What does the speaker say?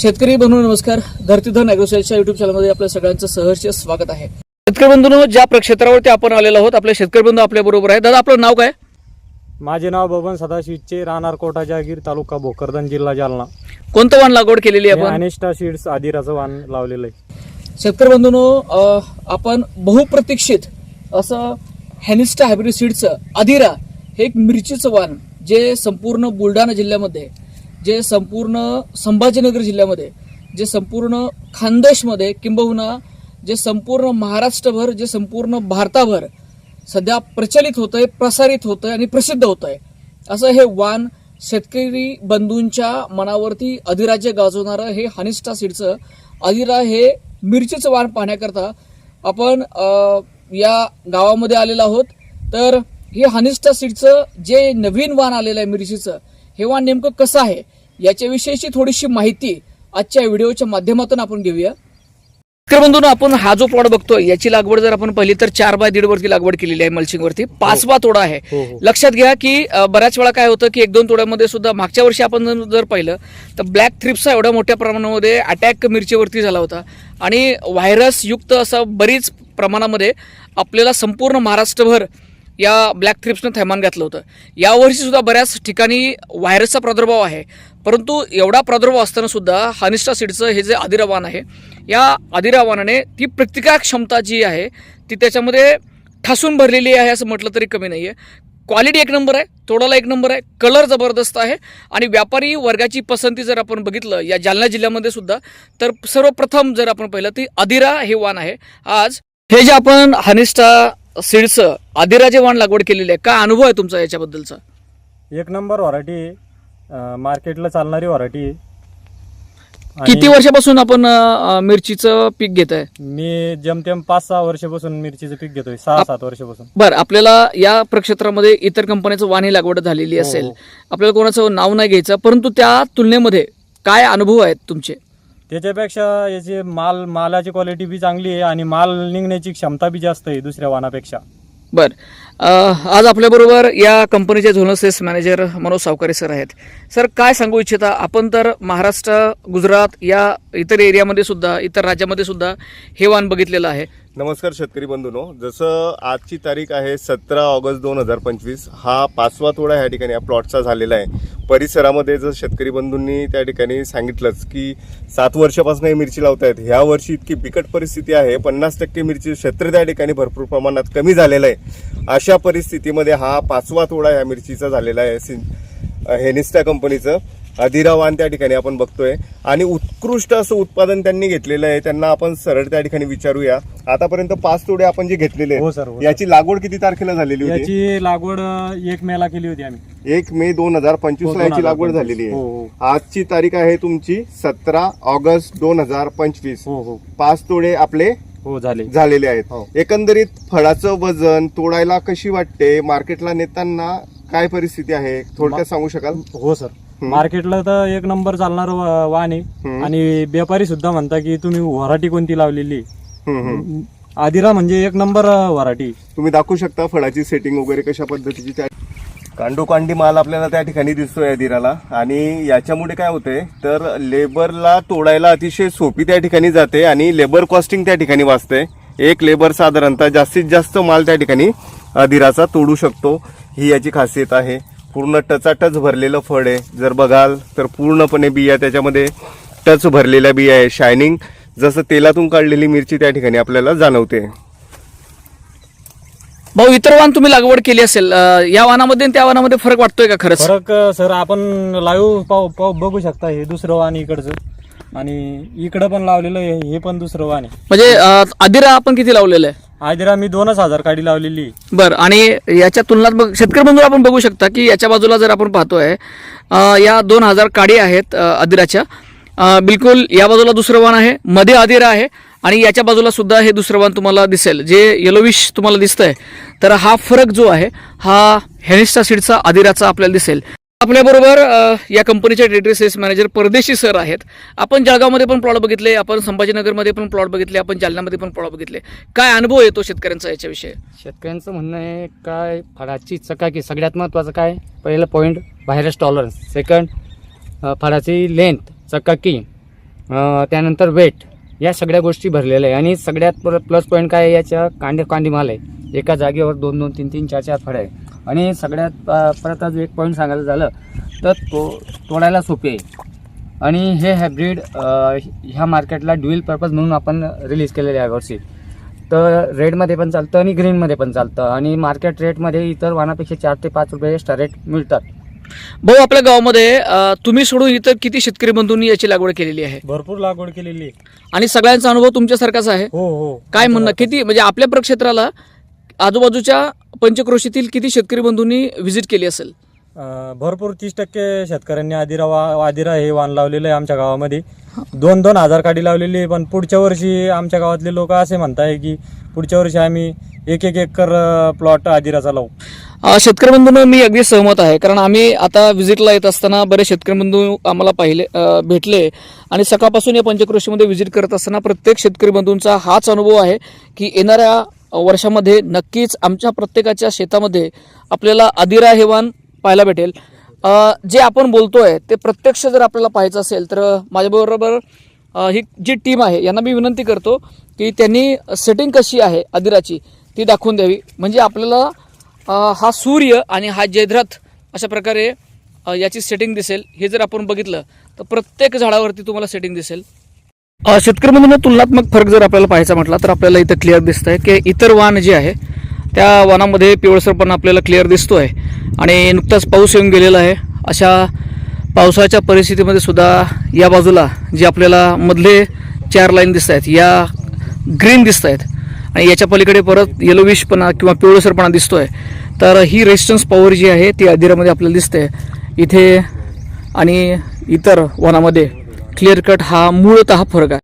शेतकरी बंधू नमस्कार. धरतीधन अॅग्रोसाईडच्या युट्यूब चॅनलमध्ये आपल्या सगळ्यांचं सहर्ष स्वागत आहे. शेतकरी बंधूंनो ज्या क्षेत्रावरती आपण आलेलो आहोत आपले शेतकरी बंधू आपल्या बरोबर आहे दादा आपलं नाव काय? माझे नाव बबन सदाशिवचे राहणार कोटा जहागीर तालुका भोकरदन जिल्हा जालना. कोणतं वाण लागवड केलेली आहे आपण? अनिष्टा सीड्स आदिराचं वाण लावलेलं आहे. शेतकरी बंधूंनो आपण बहुप्रतीक्षित असं हॅनिस्टा हायब्रिड सीडचं अधिरा हे एक मिरचीचं वाण जे संपूर्ण बुलढाणा जिल्ह्यामध्ये जे संपूर्ण संभाजीनगर जिल्ह्यामध्ये जे संपूर्ण खानदेशमध्ये किंबहुना जे संपूर्ण महाराष्ट्रभर जे संपूर्ण भारताभर सध्या प्रचलित होतंय प्रसारित होतंय आणि प्रसिद्ध होतंय. असं हे वाण शेतकरी बंधूंच्या मनावरती अधिराज्य गाजवणारं हे हनिष्ठा सीडचं अधिरा हे मिरचीचं वाण पाहण्याकरता आपण या गावामध्ये आलेलो आहोत. तर हे हनिष्ठा सीडचं जे नवीन वाण आलेलं आहे मिरचीचं हे वाण नेमकं कसं आहे याच्याविषयीची थोडीशी माहिती आजच्या व्हिडिओच्या माध्यमातून आपण घेऊया. तर बंधून आपण हा जो प्लॉट बघतोय याची लागवड जर आपण पाहिली तर चार बाय दीड वरती लागवड केलेली आहे मल्चिंग वरती पाचवा तोडा आहे. हो, हो. लक्षात घ्या की बऱ्याच वेळा काय होतं की एक दोन तोड्यामध्ये सुद्धा मागच्या वर्षी आपण जर- जर पाहिलं तर ब्लॅक थ्रिप्सचा एवढ्या मोठ्या प्रमाणामध्ये अटॅक मिरचीवरती झाला होता. आणि व्हायरस युक्त असं बरीच प्रमाणामध्ये आपल्याला संपूर्ण महाराष्ट्रभर या ब्लॅक थ्रिप्सनं थैमान घातलं होतं. यावर्षीसुद्धा बऱ्याच ठिकाणी व्हायरसचा प्रादुर्भाव आहे. परंतु एवढा प्रादुर्भाव असतानासुद्धा हानिस्टा सीडचं हे जे आदिरावान आहे या आदिरावानाने ती प्रतिकार क्षमता जी आहे ती त्याच्यामध्ये ठासून भरलेली आहे असं म्हटलं तरी कमी नाही आहे क्वालिटी एक नंबर आहे तोडाला एक नंबर आहे कलर जबरदस्त आहे आणि व्यापारी वर्गाची पसंती जर आपण बघितलं या जालना जिल्ह्यामध्ये सुद्धा तर सर्वप्रथम जर आपण पाहिलं ती अधिरा हे वाण आहे. आज हे जे आपण हानिस्टा सीड्सचं अधिरा जे वाण लागवड केलेली आहे. काय अनुभव आहे तुमचा याच्याबद्दलचा? एक नंबर व्हरायटी मार्केटला चालणारी व्हरायटी. किती वर्षापासून आपण अं, मिरचीचं पीक घेत आहे मी जमतेम पाच सहा वर्षापासून मिरचीचं पीक घेतोय सहा सात वर्षापासून. बरं आपल्याला या प्रक्षेत्रामध्ये इतर कंपन्याचं वाण ही लागवड झालेली हो, असेल. हो. आपल्याला कोणाचं नाव नाही घ्यायचं परंतु त्या तुलनेमध्ये काय अनुभव आहेत तुमचे? त्याच्यापेक्षा याची माल मालाची क्वालिटी बी चांगली आहे आणि माल निघण्याची क्षमता बी जास्त आहे दुसऱ्या वाणापेक्षा बर. आज आपल्याबरोबर या कंपनीचे zonal sales manager Manoj Savkare sir आहेत. सर काय सांगू इच्छिता? आपण तर महाराष्ट्र गुजरात या इतर एरियामध्ये सुद्धा इतर राज्यामध्ये सुद्धा हे वाण बघितलेलं आहे. नमस्कार शेतकरी बंधूंनो. जसं आजची तारीख आहे सतरा ऑगस्ट दोन हजार पंचवीस हा पाचवा तोडा ह्या ठिकाणी या प्लॉटचा झालेला आहे. परिसरामध्ये जर शेतकरी बंधूंनी त्या ठिकाणी सांगितलंच की सात वर्षापासून हे मिरची लावतायत ह्या वर्षी इतकी बिकट परिस्थिती आहे पन्नास टक्के मिरची क्षेत्र त्या ठिकाणी भरपूर प्रमाणात कमी झालेलं आहे. अशा परिस्थितीमध्ये हा पाचवा तोडा ह्या मिरचीचा झालेला आहे सिन- हेनिस्टा कंपनीचं. अधिरावान त्या ठिकाणी आपण बघतोय. आणि उत्कृष्ट असं उत्पादन त्यांनी घेतलेलं आहे. त्यांना आपण सरळ त्या ठिकाणी विचारूया. आतापर्यंत पाच तोडे आपण जे घेतलेले हो सर, हो सर. याची लागवड किती तारखेला झालेली होती? याची लागवड अं, एक मेला केली होती आम्ही. एक मे दोन हजार पंचवीस हो, ला याची 2025. लागवड झालेली हो, आहे. हो. आजची तारीख आहे तुमची सतरा ऑगस्ट दोन हजार पंचवीस. हो हो. पाच तोडे आपले हो झाले. झालेले हो. आहेत एकंदरीत फळाचं वजन तोडायला कशी वाटते? मार्केटला नेताना काय परिस्थिती आहे? थोडक्यात सांगू शकाल? हो सर. मार्केटला तर एक नंबर चालणार वाण आहे. आणि व्यापारी सुद्धा म्हणता की तुम्ही व्हरायटी कोणती लावलेली. आदिरा म्हणजे एक नंबर व्हरायटी. तुम्ही दाखवू शकता फळाची सेटिंग वगैरे कशा पद्धतीची त्या कांडोकांडी माल आपल्याला त्या ठिकाणी दिसतोय या दिराला आणि याच्यामुळे काय होतंय तर लेबरला तोडायला अतिशय सोपी त्या ठिकाणी जाते आणि लेबर कॉस्टिंग त्या ठिकाणी वाचते. एक लेबर साधारणतः जास्तीत जास्त माल त्या ठिकाणी अदिराचा तोडू शकतो. ही याची खासियत आहे. पूर्ण टचाटच भरलेलं फळ आहे. जर बघाल तर पूर्णपणे बिया त्याच्यामध्ये टच भरलेल्या बिया आहे. शायनिंग जसं तेलातून काढलेली मिरची त्या ठिकाणी आपल्याला जाणवते. भाऊ इतर वाण तुम्ही लागवड केली असेल अं, या वाणामध्ये आणि त्या वाणामध्ये फरक वाटतोय का खरंच? फरक सर आपण लाईव्ह पाहू पाहू बघू शकता हे दुसरं वाण इकडचं. आणि इकडं पण लावलेलं आहे हे पण दुसरं वाण आहे. म्हणजे अं, अधिरा आपण किती लावलेलं आहे? आदिरा मी दोनच हजार काडी लावलेली. बरं बर आणि याच्या तुलनात बघ शेतकरी बंधू आपण बघू शकता की याच्या बाजूला जर आपण पाहतोय या दोन हजार काडी आहेत अं, अधिराच्या बिलकुल या बाजूला दुसरं वाण आहे मध्ये अधिरा आहे आणि याच्या बाजूला सुद्धा हे दुसरं वाण तुम्हाला दिसेल. जे येलोविश तुम्हाला दिसतंय तर हा फरक जो आहे हा हेनिस्टा सीडचा अधिराचा आपल्याला दिसेल. आपल्याबरोबर या कंपनीचे territory sales manager Pardeshi sir आहेत. आपण जळगावमध्ये पण प्लॉट बघितले आपण संभाजीनगरमध्ये पण प्लॉट बघितले आपण जालन्यामध्ये पण प्लॉट बघितले. काय अनुभव येतो शेतकऱ्यांचा याच्याविषयी? शेतकऱ्यांचं म्हणणं आहे काय फळाची चकाकी सगळ्यात महत्त्वाचं काय? पहिलं पॉईंट व्हायरस टॉलरन्स सेकंड फळाची लेंथ चकाकी त्यानंतर वेट या सगळ्या गोष्टी भरलेल्या आहे. आणि सगळ्यात प्लस पॉईंट काय याच्या कांदे कांदी माल आहे. एका जागेवर दोन दोन तीन तीन चार चार फळ आहे. आणि सगळ्यात परत आज एक पॉईंट सांगायचं झालं तर तो तोडायला सोपे आहे. आणि हे हायब्रीड ह्या मार्केटला ड्युएल पर्पज म्हणून आपण रिलीज केलेले आहे वर्षी तर रेडमध्ये पण चालतं आणि ग्रीनमध्ये पण चालतं. आणि मार्केट रेटमध्ये इतर वाहनापेक्षा चार ते पाच रुपये एक्स्ट्रा रेट मिळतात. भाऊ आपल्या गावामध्ये तुम्ही सोडून इतर किती शेतकरी बंधूंनी याची लागवड केलेली आहे? भरपूर लागवड केलेली आहे. आणि सगळ्यांचा अनुभव तुमच्यासारखाच आहे? हो हो. काय म्हणणं? किती म्हणजे आपल्या प्रक्षेत्राला आजूबाजूच्या पंचक्रोशीतील किती शेतकरी बंधूंनी व्हिजिट केली असेल? अं, भरपूर तीस टक्के शेतकऱ्यांनी आदिरा वा आदिरा हे वाण लावलेलं आहे आमच्या गावामध्ये. दोन दोन हजार काडी लावलेली आहे पण पुढच्या वर्षी आमच्या गावातले लोक असे म्हणताय की पुढच्या वर्षी आम्ही एक एक एकर प्लॉट आदिराचा लावू. अ, शेतकरी बंधूंनो मी अगदी सहमत आहे कारण आम्ही आता व्हिजिटला येत असताना बरेच शेतकरी बंधू आम्हाला पाहिले अ, भेटले. आणि सकाळपासून या पंचक्रोशीमध्ये व्हिजिट करत असताना प्रत्येक शेतकरी बंधूंचा हाच अनुभव आहे की येणाऱ्या वर्षामध्ये नक्कीच आमच्या प्रत्येकाच्या शेतामध्ये आपल्याला अदिरा हेवान पाहायला भेटेल. जे आपण बोलतोय ते प्रत्यक्ष जर आपल्याला पाहायचं असेल तर माझ्याबरोबर ही जी टीम आहे यांना मी विनंती करतो की त्यांनी सेटिंग कशी आहे अदिराची ती दाखवून द्यावी. म्हणजे आपल्याला हा सूर्य आणि हा जयद्रथ अशा प्रकारे याची सेटिंग दिसेल. हे जर आपण बघितलं तर प्रत्येक झाडावरती तुम्हाला सेटिंग दिसेल. अ, शेतकरी तुलनात्मक फरक जर आपल्याला पाहायचा म्हटला तर आपल्याला इथं क्लिअर दिसत आहे की इतर वाण जे आहे त्या वाहनामध्ये पिवळसरपणा आपल्याला क्लिअर दिसतो आहे आणि नुकताच पाऊस येऊन गेलेला आहे. अशा पावसाच्या परिस्थितीमध्ये सुद्धा या बाजूला जे आपल्याला मधले चार लाईन दिसत आहेत या ग्रीन दिसत आहेत आणि याच्या पलीकडे परत येलोविशपणा किंवा पिवळसरपणा दिसतो आहे तर ही रेजिस्टन्स पॉवर जी आहे ती अधिरामध्ये आपल्याला दिसते. इथे आणि इतर वनामध्ये क्लिअर कट हा मूळतः फरक आहे.